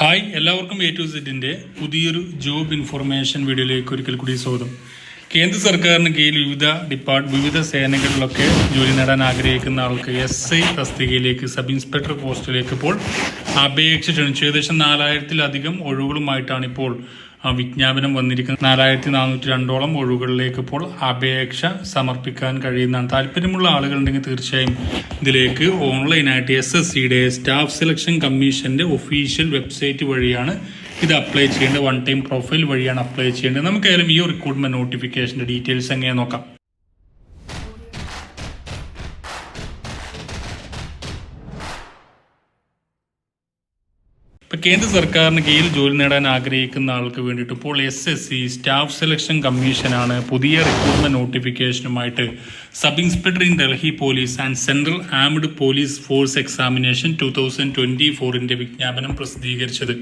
Hi എല്ലാവർക്കും A to സെറ്റിന്റെ പുതിയൊരു ജോബ് ഇൻഫർമേഷൻ വീഡിയോയിലേക്ക് ഒരിക്കൽ കൂടി സ്വാഗതം. കേന്ദ്ര സർക്കാരിന് കീഴിൽ വിവിധ ഡിപ്പാർട്ട് വിവിധ സേനകളിലൊക്കെ ജോലി നേടാൻ ആഗ്രഹിക്കുന്ന ആൾക്ക് എസ് ഐ തസ്തികയിലേക്ക് സബ് ഇൻസ്പെക്ടർ പോസ്റ്റിലേക്ക് ഇപ്പോൾ അപേക്ഷ ഏകദേശം നാലായിരത്തിലധികം ഒഴിവുകളുമായിട്ടാണ് ഇപ്പോൾ വിജ്ഞാപനം വന്നിരിക്കുന്ന നാലായിരത്തി നാനൂറ്റി രണ്ടോളം ഒഴിവുകളിലേക്ക് ഇപ്പോൾ അപേക്ഷ സമർപ്പിക്കാൻ കഴിയുന്നതാണ്. താല്പര്യമുള്ള ആളുകളുണ്ടെങ്കിൽ തീർച്ചയായും ഇതിലേക്ക് ഓൺലൈനായിട്ട് എസ് എസ് സിയുടെ സ്റ്റാഫ് സെലക്ഷൻ കമ്മീഷന്റെ ഒഫീഷ്യൽ വെബ്സൈറ്റ് വഴിയാണ് ഇത് അപ്ലൈ ചെയ്യേണ്ടത്. വൺ ടൈം പ്രൊഫൈൽ വഴിയാണ് അപ്ലൈ ചെയ്യേണ്ടത്. നമുക്കായാലും ഈ റിക്രൂട്ട്മെന്റ് നോട്ടിഫിക്കേഷന്റെ ഡീറ്റെയിൽസ് എങ്ങനെ നോക്കാം. ഇപ്പൊ കേന്ദ്ര സർക്കാരിന് കീഴിൽ ജോലി നേടാൻ ആഗ്രഹിക്കുന്ന ആൾക്ക് വേണ്ടിയിട്ട് ഇപ്പോൾ S S C staff selection കമ്മീഷനാണ് പുതിയ recruitment നോട്ടിഫിക്കേഷനുമായിട്ട് sub inspector in Delhi police and central armed police force examination two thousand twenty ഫോറിന്റെ വിജ്ഞാപനം പ്രസിദ്ധീകരിച്ചത്.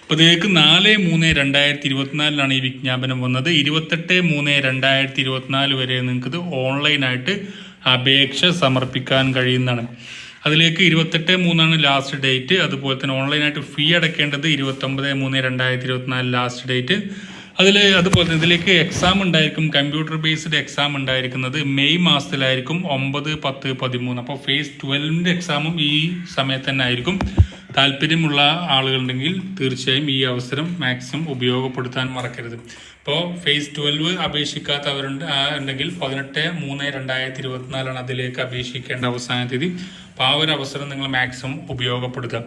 അപ്പോൾ ഇതിലേക്ക് നാല് മൂന്ന് രണ്ടായിരത്തി ഇരുപത്തിനാലിലാണ് ഈ വിജ്ഞാപനം വന്നത്. ഇരുപത്തെട്ട് മൂന്ന് രണ്ടായിരത്തി ഇരുപത്തിനാല് വരെ നിങ്ങൾക്ക് ഇത് ഓൺലൈനായിട്ട് അപേക്ഷ സമർപ്പിക്കാൻ കഴിയുന്നതാണ്. അതിലേക്ക് ഇരുപത്തെട്ട് മൂന്നാണ് ലാസ്റ്റ് ഡേറ്റ് അതുപോലെ തന്നെ ഓൺലൈനായിട്ട് ഫീ അടക്കേണ്ടത് ഇരുപത്തൊമ്പത് മൂന്ന് രണ്ടായിരത്തി ഇരുപത്തിനാല് ലാസ്റ്റ് ഡേറ്റ് അതിൽ അതുപോലെ തന്നെ ഇതിലേക്ക് എക്സാം ഉണ്ടായിരിക്കും. കമ്പ്യൂട്ടർ ബേസ്ഡ് എക്സാം ഉണ്ടായിരിക്കുന്നത് മെയ് മാസത്തിലായിരിക്കും. ഒമ്പത് പത്ത് പതിമൂന്ന്. അപ്പോൾ ഫേസ് ട്വൽവിന്റെ എക്സാമും ഈ സമയത്ത് തന്നെ ആയിരിക്കും. താല്പര്യമുള്ള ആളുകളുണ്ടെങ്കിൽ തീർച്ചയായും ഈ അവസരം മാക്സിമം ഉപയോഗപ്പെടുത്താൻ മറക്കരുത്. ഇപ്പോൾ ഫേസ് ട്വൽവ് അപേക്ഷിക്കാത്തവരുണ്ട് ഉണ്ടെങ്കിൽ പതിനെട്ട് മൂന്ന് രണ്ടായിരത്തി ഇരുപത്തിനാലാണ് അതിലേക്ക് അപേക്ഷിക്കേണ്ട അവസാന തീയതി. അപ്പോൾ ആ ഒരു അവസരം നിങ്ങൾ മാക്സിമം ഉപയോഗപ്പെടുത്തുക.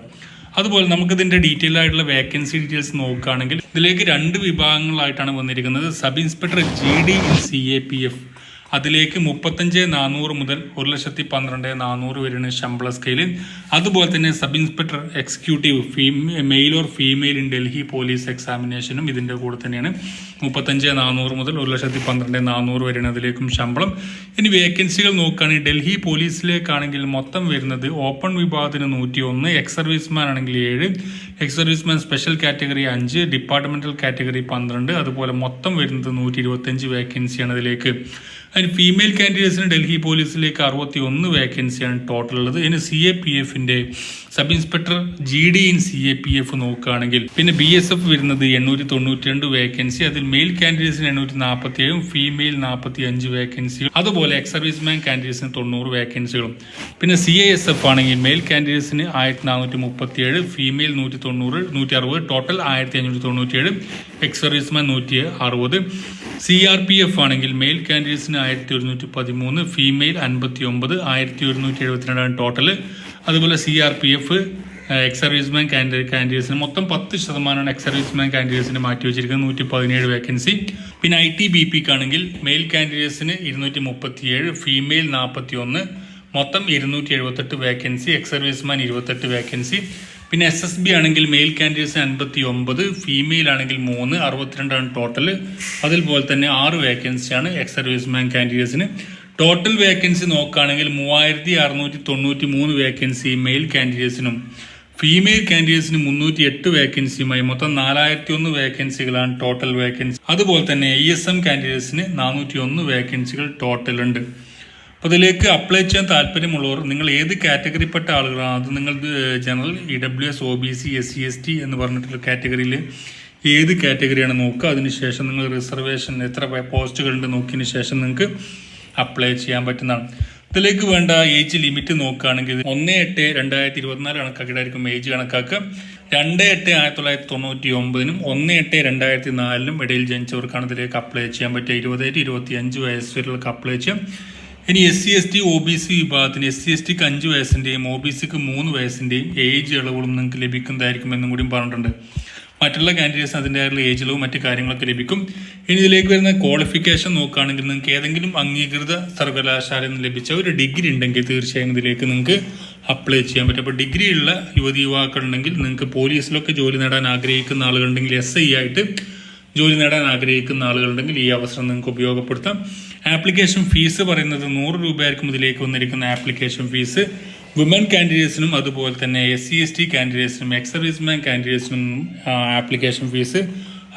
അതുപോലെ നമുക്കിതിന്റെ ഡീറ്റെയിൽ ആയിട്ടുള്ള വേക്കൻസി ഡീറ്റെയിൽസ് നോക്കുകയാണെങ്കിൽ ഇതിലേക്ക് രണ്ട് വിഭാഗങ്ങളായിട്ടാണ് വന്നിരിക്കുന്നത്. Sub inspector G D in C A P F. അതിലേക്ക് മുപ്പത്തഞ്ച് നാനൂറ് മുതൽ ഒരു ലക്ഷത്തി പന്ത്രണ്ട് നാനൂറ് വരെയാണ് ശമ്പള സ്കെയിൽ അതുപോലെ തന്നെ sub inspector executive ഫീമെ male or female in Delhi police എക്സാമിനേഷനും ഇതിന്റെ കൂടെ തന്നെയാണ്. മുപ്പത്തഞ്ച് നാനൂറ് മുതൽ ഒരു ലക്ഷത്തി പന്ത്രണ്ട് നാനൂറ് വരെയാണ് അതിലേക്കും ശമ്പളം. ഇനി വേക്കൻസികൾ നോക്കുകയാണെങ്കിൽ ഡൽഹി പോലീസിലേക്കാണെങ്കിൽ മൊത്തം വരുന്നത് ഓപ്പൺ വിഭാഗത്തിന് നൂറ്റി ഒന്ന് എക്സ് സർവീസ്മാൻ ആണെങ്കിൽ ഏഴ് എക്സ് സർവീസ്മാൻ സ്പെഷ്യൽ കാറ്റഗറി അഞ്ച് ഡിപ്പാർട്ട്മെന്റൽ കാറ്റഗറി പന്ത്രണ്ട് അതുപോലെ മൊത്തം വരുന്നത് നൂറ്റി ഇരുപത്തഞ്ച് വേക്കൻസിയാണ് അതിലേക്ക്. അതിന് ഫീമെയിൽ കാൻഡിഡേറ്റ്സിന് ഡൽഹി പോലീസിലേക്ക് അറുപത്തി ഒന്ന് വേക്കൻസിയാണ് ടോട്ടൽ ഉള്ളത്. ഇനി സി എ പി എഫിന്റെ sub inspector G D in C A P F നോക്കുകയാണെങ്കിൽ പിന്നെ ബി എസ് എഫ് വരുന്നത് എണ്ണൂറ്റി തൊണ്ണൂറ്റി രണ്ട് വേക്കൻസി അതിൽ മെയിൽ കാൻഡിഡേറ്റ്സിന് എണ്ണൂറ്റി നാൽപ്പത്തി ഏഴും ഫീമെയിൽ നാൽപ്പത്തി അഞ്ച് വേക്കൻസി അതുപോലെ എക്സ് സർവീസ് മാൻ കാൻഡിഡേറ്റ്സിന് തൊണ്ണൂറ് വേക്കൻസികളും പിന്നെ സി ഐ എസ് എഫ് ആണെങ്കിൽ മെയിൽ കാൻഡിഡേറ്റ്സിന് ആയിരത്തി നാനൂറ്റി മുപ്പത്തി ഏഴ് ഫീമെയിൽ നൂറ്റി തൊണ്ണൂറ് നൂറ്റി അറുപത് ടോട്ടൽ ആയിരത്തി അഞ്ഞൂറ്റി തൊണ്ണൂറ്റി ഏഴ് എക്സ് സർവീസ് മാൻ നൂറ്റി അറുപത് സി ആർ പി എഫ് ആണെങ്കിൽ മെയിൽ കാൻഡിഡേറ്റ്സിന് ആയിരത്തി ഒരുന്നൂറ്റി പതിമൂന്ന് ഫീമെയിൽ അൻപത്തി ഒമ്പത് ആയിരത്തി ഒരുന്നൂറ്റി എഴുപത്തിരണ്ടാണ് ടോട്ടൽ അതുപോലെ C R P F ex serviceman candidate കാൻഡിഡേറ്റ്സിന് മൊത്തം പത്ത് ശതമാനമാണ് എക്സ് സർവീസ്മാൻ കാൻഡിഡേറ്റ്സിന് മാറ്റി വെച്ചിരിക്കുന്നത്. നൂറ്റി പതിനേഴ് വേക്കൻസി പിന്നെ ഐ ടി ബി പിക്ക് ആണെങ്കിൽ മെയിൽ കാൻഡിഡേറ്റ്സിന് ഇരുന്നൂറ്റി മുപ്പത്തിയേഴ് ഫീമെയിൽ നാൽപ്പത്തി ഒന്ന് മൊത്തം ഇരുന്നൂറ്റി എഴുപത്തെട്ട് വേക്കൻസി എക്സ് സർവീസ്മാൻ ഇരുപത്തെട്ട് വേക്കൻസി പിന്നെ എസ് എസ് ബി ആണെങ്കിൽ മെയിൽ കാൻഡിഡേറ്റ്സ് അൻപത്തി ഒമ്പത് ഫീമെയിൽ ആണെങ്കിൽ മൂന്ന് അറുപത്തിരണ്ടാണ് ടോട്ടൽ അതുപോലെ തന്നെ ആറ് വേക്കൻസിയാണ് എക്സ് സർവീസ്മാൻ കാൻഡിഡേറ്റ്സിന് ടോട്ടൽ വേക്കൻസി നോക്കുകയാണെങ്കിൽ മൂവായിരത്തി അറുന്നൂറ്റി തൊണ്ണൂറ്റി മൂന്ന് വേക്കൻസി മെയിൽ കാൻഡിഡേറ്റ്സിനും ഫീമെയിൽ കാൻഡിഡേറ്റ്സിന് മുന്നൂറ്റി എട്ട് വേക്കൻസിയുമായി മൊത്തം നാലായിരത്തി ഒന്ന് വേക്കൻസികളാണ് ടോട്ടൽ വേക്കൻസി അതുപോലെ തന്നെ ഇ എസ് എം കാൻഡിഡേറ്റ്സിന് നാനൂറ്റി ഒന്ന് വേക്കൻസികൾ ടോട്ടൽ ഉണ്ട്. അപ്പോൾ ഇതിലേക്ക് അപ്ലൈ ചെയ്യാൻ താല്പര്യമുള്ളവർ നിങ്ങൾ ഏത് കാറ്റഗറിപ്പെട്ട ആളുകളാണ്? അത് നിങ്ങൾ general E W S O B C S C S T എന്ന് പറഞ്ഞിട്ടുള്ള കാറ്റഗറിയിൽ ഏത് കാറ്റഗറിയാണ് നോക്കുക? അതിനുശേഷം നിങ്ങൾ റിസർവേഷൻ എത്ര പോസ്റ്റുകളുണ്ട് നോക്കിയതിന് ശേഷം നിങ്ങൾക്ക് അപ്ലൈ ചെയ്യാൻ പറ്റുന്നതാണ്. ഇതിലേക്ക് വേണ്ട ഏജ് ലിമിറ്റ് നോക്കുകയാണെങ്കിൽ ഒന്ന് എട്ട് രണ്ടായിരത്തി ഇരുപത്തിനാല് കണക്കാക്കിയിട്ടായിരിക്കും ഏജ് കണക്കാക്കുക. രണ്ട് എട്ട് ആയിരത്തി തൊള്ളായിരത്തി തൊണ്ണൂറ്റി ഒമ്പതിനും ഒന്ന് എട്ട് രണ്ടായിരത്തി നാലിനും ഇടയിൽ ജനിച്ചവർക്കാണ് ഇതിലേക്ക് അപ്ലൈ ചെയ്യാൻ പറ്റുക. ഇരുപത്തേറ്റ് ഇരുപത്തി അഞ്ച് വയസ്സ് വരെയുള്ള അപ്ലൈ ചെയ്യാം. ഇനി S C S T O B C വിഭാഗത്തിന് എസ് സി എസ് ടിക്ക് അഞ്ച് വയസ്സിന്റെയും ഒ ബി സിക്ക് മൂന്ന് വയസ്സിന്റെയും ഏജ് ഇളവുകളും നിങ്ങൾക്ക് ലഭിക്കുന്നതായിരിക്കും എന്നും കൂടി പറഞ്ഞിട്ടുണ്ട്. മറ്റുള്ള കാൻഡിഡേറ്റ്സ് അതിന്റെതായുള്ള ഏജ് ഇളവും മറ്റു കാര്യങ്ങളൊക്കെ ലഭിക്കും. ഇനി ഇതിലേക്ക് വരുന്ന ക്വാളിഫിക്കേഷൻ നോക്കുകയാണെങ്കിൽ നിങ്ങൾക്ക് ഏതെങ്കിലും അംഗീകൃത സർവകലാശാലയിൽ നിന്ന് ലഭിച്ച ഒരു ഡിഗ്രി ഉണ്ടെങ്കിൽ തീർച്ചയായും ഇതിലേക്ക് നിങ്ങൾക്ക് അപ്ലൈ ചെയ്യാൻ പറ്റും. അപ്പോൾ ഡിഗ്രി ഉള്ള യുവതി യുവാക്കളുണ്ടെങ്കിൽ നിങ്ങൾക്ക് പോലീസിലൊക്കെ ജോലി നേടാൻ ആഗ്രഹിക്കുന്ന ആളുകളുണ്ടെങ്കിൽ എസ് ഐ ആയിട്ട് ജോലി നേടാൻ ആഗ്രഹിക്കുന്ന ആളുകളുണ്ടെങ്കിൽ ഈ അവസരം നിങ്ങൾക്ക് ഉപയോഗപ്പെടുത്താം. ആപ്ലിക്കേഷൻ ഫീസ് പറയുന്നത് നൂറ് രൂപയായിരിക്കും ഇതിലേക്ക് വന്നിരിക്കുന്ന ആപ്ലിക്കേഷൻ ഫീസ് വിമൻ കാൻഡിഡേറ്റ്സിനും അതുപോലെ തന്നെ എസ് സി എസ് ടി കാൻഡിഡേറ്റ്സിനും എക്സ് സർവീസ്മാൻ കാൻഡിഡേറ്റ്സിനും ആപ്ലിക്കേഷൻ ഫീസ്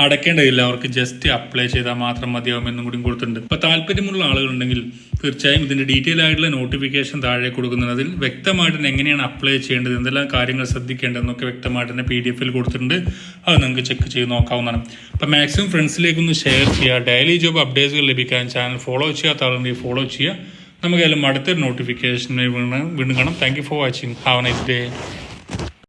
അടയ്ക്കേണ്ടതില്ല അവർക്ക് ജസ്റ്റ് അപ്ലൈ ചെയ്താൽ മാത്രം മതിയാവും എന്നും കൂടി കൊടുത്തിട്ടുണ്ട്. അപ്പോൾ താല്പര്യമുള്ള ആളുകളുണ്ടെങ്കിൽ തീർച്ചയായും ഇതിന്റെ ഡീറ്റെയിൽ ആയിട്ടുള്ള നോട്ടിഫിക്കേഷൻ താഴെ കൊടുക്കുന്നതിൽ വ്യക്തമായിട്ട് എങ്ങനെയാണ് അപ്ലൈ ചെയ്യേണ്ടത് എന്തെല്ലാം കാര്യങ്ങൾ ശ്രദ്ധിക്കേണ്ടതെന്നൊക്കെ വ്യക്തമായിട്ട് തന്നെ പി ഡി എഫിൽ കൊടുത്തിട്ടുണ്ട്. അത് നിങ്ങൾക്ക് ചെക്ക് ചെയ്ത് നോക്കാവുന്നതാണ്. അപ്പോൾ മാക്സിമം ഫ്രണ്ട്സിലേക്കൊന്ന് ഷെയർ ചെയ്യുക. ഡെയിലി ജോബ് അപ്ഡേറ്റ്സുകൾ ലഭിക്കാൻ ചാനൽ ഫോളോ ചെയ്യാത്ത ആളുണ്ടെങ്കിൽ ഫോളോ ചെയ്യുക. നമുക്ക് അതിലും അടുത്തൊരു നോട്ടിഫിക്കേഷൻ വീണ്ടും കാണാം. Thank you for watching have nice day